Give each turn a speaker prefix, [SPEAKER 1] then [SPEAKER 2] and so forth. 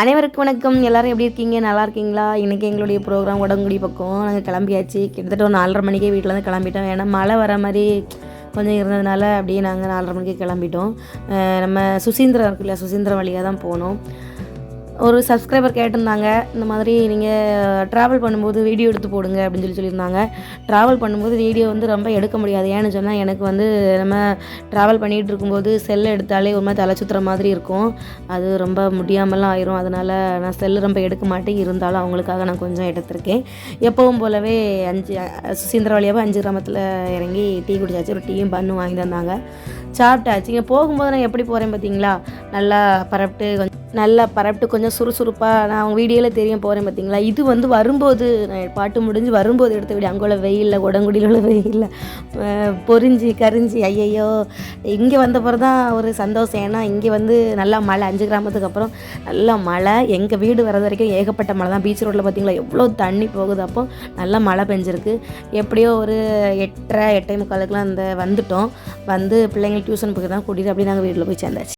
[SPEAKER 1] அனைவருக்கும் வணக்கம் எல்லோரும் எப்படி இருக்கீங்க நல்லா இருக்கீங்களா இன்றைக்கி எங்களுடைய ப்ரோக்ராம் உடம்புடி பக்கம் நாங்கள் கிளம்பியாச்சு கிட்டத்தட்ட ஒரு நாலரை மணிக்கே வீட்டிலேருந்து கிளம்பிட்டோம் ஏன்னா மழை வர மாதிரி கொஞ்சம் இருந்ததுனால அப்படியே நாங்கள் நாலரை மணிக்கே கிளம்பிட்டோம் நம்ம சுசீந்திரம் இருக்குல்ல இல்லையா சுசீந்திரம் வழியாக தான் போனோம் ஒரு சப்ஸ்கிரைபர் கேட்டிருந்தாங்க இந்த மாதிரி நீங்கள் ட்ராவல் பண்ணும்போது வீடியோ எடுத்து போடுங்க அப்படின்னு சொல்லி சொல்லியிருந்தாங்க ட்ராவல் பண்ணும்போது வீடியோ வந்து ரொம்ப எடுக்க முடியாது ஏன்னு சொன்னால் எனக்கு வந்து நம்ம ட்ராவல் பண்ணிகிட்டு இருக்கும்போது செல்லை எடுத்தாலே ஒரு மாதிரி தலை மாதிரி இருக்கும் அது ரொம்ப முடியாமலாம் ஆயிரும் அதனால் நான் செல்லு ரொம்ப எடுக்க மாட்டேன் இருந்தாலும் அவங்களுக்காக நான் கொஞ்சம் எடுத்திருக்கேன் எப்பவும் போலவே அஞ்சு சுசீந்திர வழியாகவே அஞ்சு கிராமத்தில் இறங்கி டீ குடிச்சாச்சு ஒரு டீயும் பண்ணும் வாங்கி தந்தாங்க சாப்பிட்டாச்சு இங்கே போகும்போது நான் எப்படி போகிறேன் பார்த்தீங்களா நல்லா பரப்பிட்டு கொஞ்சம் நல்லா பரப்பிட்டு கொஞ்சம் சுறுசுறுப்பாக நான் அவங்க வீடியோவில் தெரியும் போகிறேன் பார்த்தீங்களா இது வந்து வரும்போது பாட்டு முடிஞ்சு வரும்போது எடுத்த வீடியோ அங்கே உள்ள வெயிலில் உடங்குடியில் உள்ள வெயிலில் பொறிஞ்சி கரிஞ்சி ஐயையோ இங்கே வந்த பிறகு தான் ஒரு சந்தோஷம் ஏன்னா இங்கே வந்து நல்லா மழை அஞ்சு கிராமத்துக்கு அப்புறம் நல்லா மழை எங்கள் வீடு வர்றது வரைக்கும் ஏகப்பட்ட மழை தான் பீச் ரோட்டில் பார்த்தீங்களா எவ்வளோ தண்ணி போகுது அப்போ நல்லா மழை பெஞ்சிருக்கு எப்படியோ ஒரு எட்டரை எட்டை முக்காலுக்குலாம் அந்த வந்துட்டோம் வந்து பிள்ளைங்களுக்கு டியூஷன் போய் தான் கூட்டிகிட்டு அப்படி நாங்கள் வீட்டில் போய் சேர்ந்தாச்சு